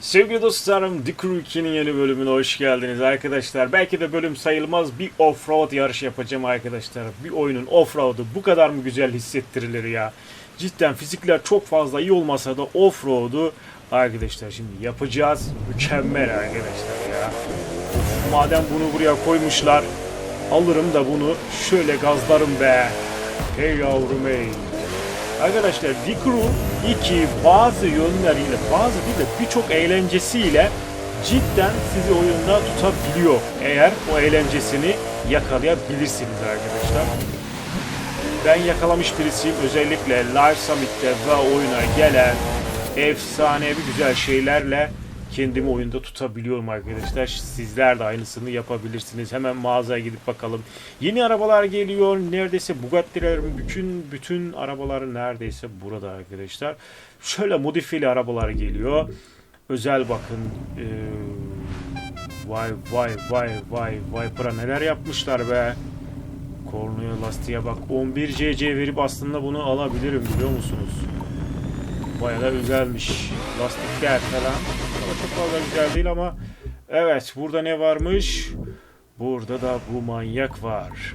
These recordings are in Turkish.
Sevgili dostlarım, The Crew 2'nin yeni bölümüne hoş geldiniz arkadaşlar. Belki de bölüm sayılmaz bir off-road yarışı yapacağım arkadaşlar. Bir oyunun off-road'u bu kadar mı güzel hissettirilir ya? Cidden fizikler çok fazla iyi olmasa da off-road'u arkadaşlar şimdi yapacağız. Mükemmel arkadaşlar ya. Madem bunu buraya koymuşlar, alırım da bunu şöyle gazlarım be. Hey yavrum hey. Arkadaşlar Crew 2 bazı yönleriyle bazı değil de birçok eğlencesiyle cidden sizi oyunda tutabiliyor. Eğer o eğlencesini yakalayabilirsiniz arkadaşlar. Ben yakalamış birisiyim. Özellikle Live Summit'te ve oyuna gelen efsanevi güzel şeylerle kendimi oyunda tutabiliyorum arkadaşlar. Sizler de aynısını yapabilirsiniz. Hemen mağazaya gidip bakalım. Yeni arabalar geliyor. Neredeyse Bugatti'lerin bütün bütün arabaları neredeyse burada arkadaşlar. Şöyle modifiyeli arabalar geliyor. Özel bakın. Ee, vay vay vay vay vay para neler yapmışlar be. Kornoya lastiğe bak. 11 cc verip aslında bunu alabilirim biliyor musunuz? Bayağı da güzelmiş. Lastikler falan. Ama çok fazla güzel değil ama evet burada ne varmış? Burada da bu manyak var.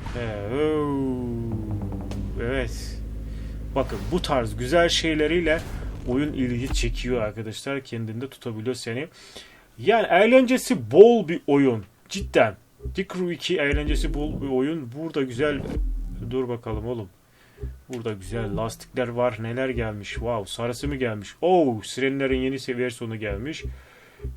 Evet. Bakın bu tarz güzel şeyleriyle oyun ilgi çekiyor arkadaşlar. Kendinde tutabiliyor seni. Yani eğlencesi bol bir oyun. Cidden. The Crew 2 eğlencesi bol bir oyun. Burada güzel... Dur bakalım oğlum. Burada güzel lastikler var. Neler gelmiş? Wow, sarısı mı gelmiş? Oh, sirenlerin yeni versiyonu gelmiş.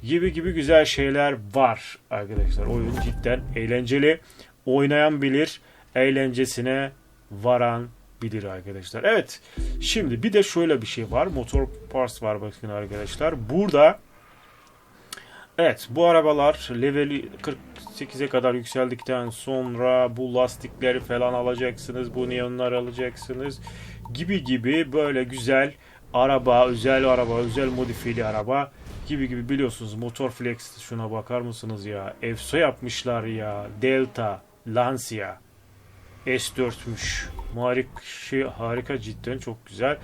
Gibi gibi güzel şeyler var arkadaşlar. Oyun cidden eğlenceli. Oynayan bilir, eğlencesine varan bilir arkadaşlar. Evet. Şimdi bir de şöyle bir şey var. Motor parts var bakın arkadaşlar. Burada Evet bu arabalar leveli 48'e kadar yükseldikten sonra bu lastikleri falan alacaksınız. Bu neonları alacaksınız. Gibi gibi böyle güzel araba, özel araba, özel modifiyeli araba gibi gibi biliyorsunuz. Motor Flex şuna bakar mısınız ya? Efso yapmışlar ya. Delta, Lancia. S4'müş. Harika, şey, harika cidden çok güzel.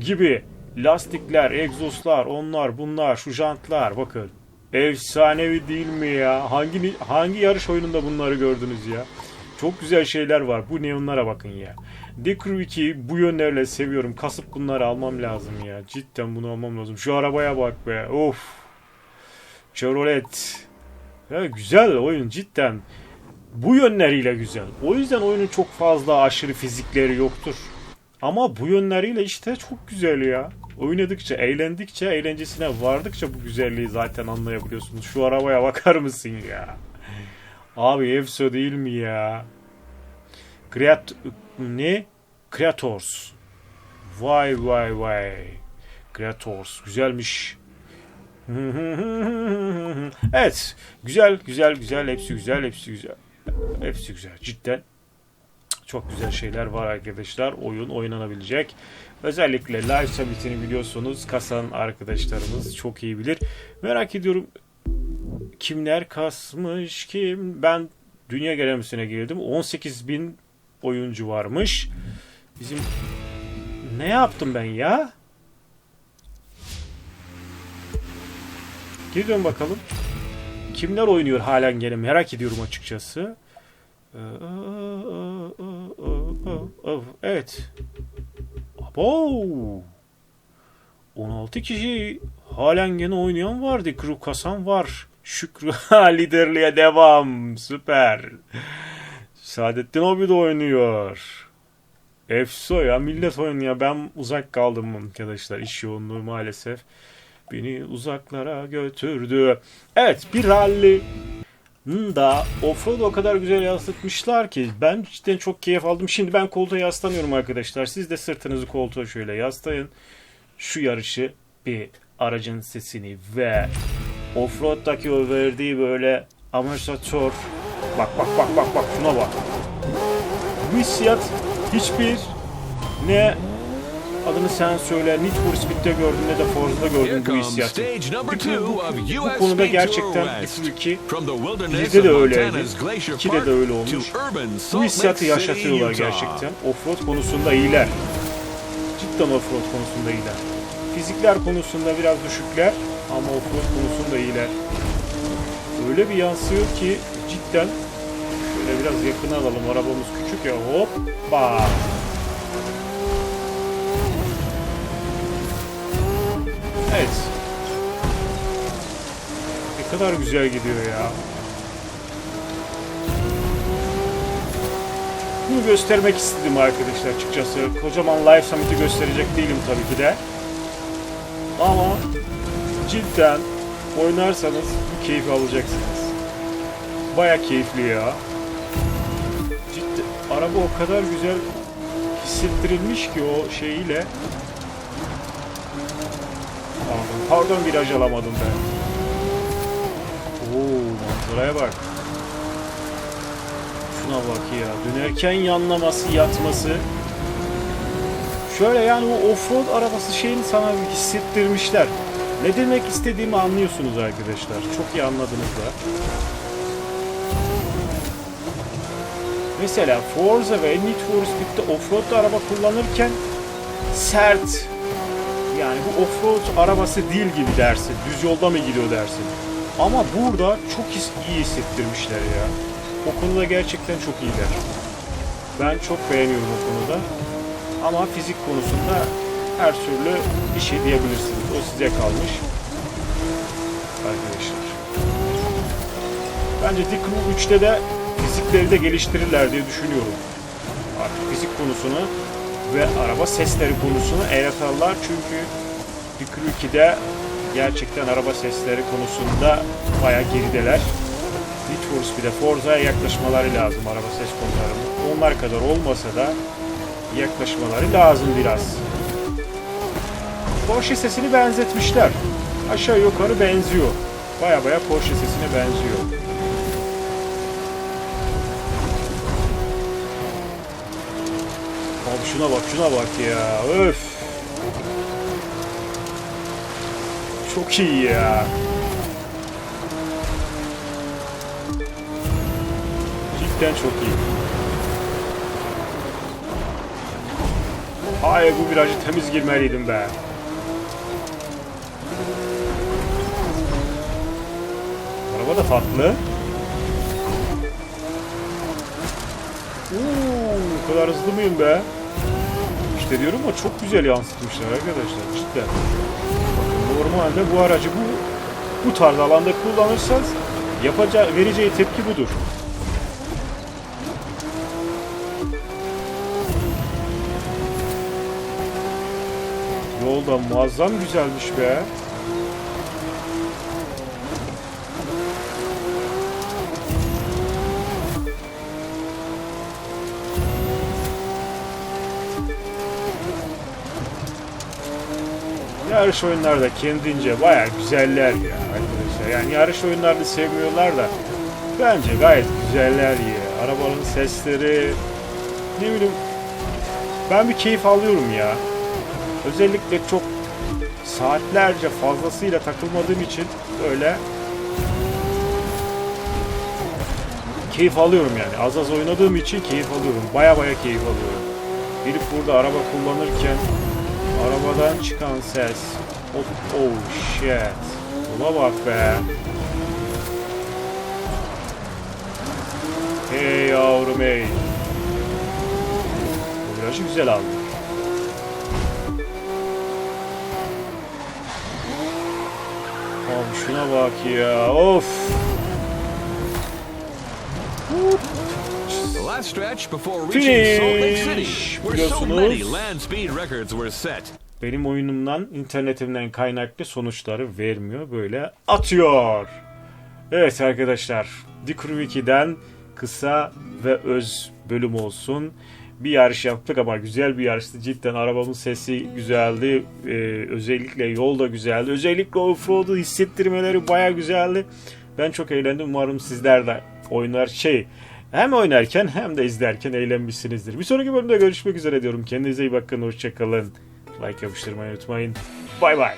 Gibi lastikler, egzozlar, onlar, bunlar, şu jantlar bakın. Efsanevi değil mi ya? Hangi hangi yarış oyununda bunları gördünüz ya? Çok güzel şeyler var. Bu neonlara bakın ya. The Crew 2'yi bu yönlerle seviyorum. Kasıp bunları almam lazım ya. Cidden bunu almam lazım. Şu arabaya bak be. Of. Chevrolet. Ya güzel oyun cidden. Bu yönleriyle güzel. O yüzden oyunun çok fazla aşırı fizikleri yoktur. Ama bu yönleriyle işte çok güzel ya. Oynadıkça, eğlendikçe, eğlencesine vardıkça bu güzelliği zaten anlayabiliyorsunuz. Şu arabaya bakar mısın ya? Abi Efso değil mi ya? Kreat... Ne? Kreators. Vay vay vay. Kreators. Güzelmiş. evet. Güzel, güzel, güzel. Hepsi güzel, hepsi güzel. Hepsi güzel. Cidden çok güzel şeyler var arkadaşlar. Oyun oynanabilecek. Özellikle Live Summit'ini biliyorsunuz kasan arkadaşlarımız çok iyi bilir. Merak ediyorum kimler kasmış kim? Ben dünya gelemisine girdim. 18 bin oyuncu varmış. Bizim ne yaptım ben ya? Gidiyorum bakalım. Kimler oynuyor halen gene merak ediyorum açıkçası. Evet. Abo. 16 kişi halen gene oynayan vardı. Crew kasan var. Şükrü liderliğe devam. Süper. Saadettin Obi de oynuyor. Efso ya millet oynuyor. Ben uzak kaldım arkadaşlar. İş yoğunluğu maalesef beni uzaklara götürdü. Evet bir rally da offroad o kadar güzel yansıtmışlar ki ben cidden çok keyif aldım. Şimdi ben koltuğa yaslanıyorum arkadaşlar. Siz de sırtınızı koltuğa şöyle yaslayın. Şu yarışı bir aracın sesini ve offroad'daki o verdiği böyle amortisör bak bak bak bak bak şuna bak. Bu hissiyat hiçbir ne adını sen söyle Need for Speed'de gördüm ne de Forza'da gördüm bu hissiyatı. Bu konuda gerçekten F2 bizde de öyleydi. 2'de de öyle olmuş. Bu hissiyatı yaşatıyorlar gerçekten. Offroad konusunda iyiler. Cidden offroad konusunda iyiler. Fizikler konusunda biraz düşükler. Ama offroad konusunda iyiler. Öyle bir yansıyor ki cidden şöyle biraz yakına alalım. Arabamız küçük ya. Hoppa. Evet. Ne kadar güzel gidiyor ya. Bunu göstermek istedim arkadaşlar açıkçası. Kocaman Live Summit'i gösterecek değilim tabii ki de. Ama cidden oynarsanız bu keyfi alacaksınız. Baya keyifli ya. Cidden araba o kadar güzel hissettirilmiş ki o şeyiyle. Pardon, pardon viraj alamadım ben. Oo manzaraya bak. Şuna bak ya. Dönerken yanlaması, yatması. Şöyle yani o offroad arabası şeyini sana hissettirmişler. Ne demek istediğimi anlıyorsunuz arkadaşlar. Çok iyi anladınız da. Mesela Forza ve Need for Speed'de offroad araba kullanırken sert. Yani bu offroad arabası değil gibi dersin. Düz yolda mı gidiyor dersin. Ama burada çok iyi hissettirmişler ya. O konuda gerçekten çok iyiler. Ben çok beğeniyorum o konuda. Ama fizik konusunda her türlü bir şey diyebilirsiniz. O size kalmış. Arkadaşlar. Bence Dick Crew 3'te de fizikleri de geliştirirler diye düşünüyorum. Artık fizik konusunu ve araba sesleri konusunu el atarlar çünkü Crew 2'de gerçekten araba sesleri konusunda bayağı gerideler. Need for Speed'e Forza'ya yaklaşmaları lazım araba ses konularında. Onlar kadar olmasa da yaklaşmaları lazım biraz. Porsche sesini benzetmişler. Aşağı yukarı benziyor. Baya baya Porsche sesine benziyor. Abi şuna bak şuna bak ya. Öf. Çok iyi ya. Cidden çok iyi. Hayır bu virajı temiz girmeliydim be. Araba da tatlı. Oo, o kadar hızlı mıyım be? İşte diyorum ama çok güzel yansıtmışlar arkadaşlar cidden. Normalde bu aracı bu bu tarz alanda kullanırsanız yapacağı vereceği tepki budur. Yolda muazzam güzelmiş be. Yarış oyunları da kendince bayağı güzeller ya arkadaşlar. Yani yarış oyunlarını sevmiyorlar da bence gayet güzeller ya. Arabanın sesleri ne bileyim ben bir keyif alıyorum ya. Özellikle çok saatlerce fazlasıyla takılmadığım için öyle keyif alıyorum yani. Az az oynadığım için keyif alıyorum. Baya baya keyif alıyorum. Gelip burada araba kullanırken arabadan çıkan ses. Oh, oh shit. Buna bak be. Hey yavrum hey. Bu virajı güzel aldı. Abi şuna bak ya. Of. The Finish. Biliyorsunuz. benim oyunumdan, internetimden kaynaklı sonuçları vermiyor. Böyle atıyor. Evet arkadaşlar. The Crew 2'den kısa ve öz bölüm olsun. Bir yarış yaptık ama güzel bir yarıştı. Cidden arabamın sesi güzeldi. Ee, özellikle yol da güzeldi. Özellikle offroad'u hissettirmeleri baya güzeldi. Ben çok eğlendim. Umarım sizler de oynar şey hem oynarken hem de izlerken eğlenmişsinizdir. Bir sonraki bölümde görüşmek üzere diyorum. Kendinize iyi bakın. Hoşçakalın. Like yapıştırmayı unutmayın. Bay bay.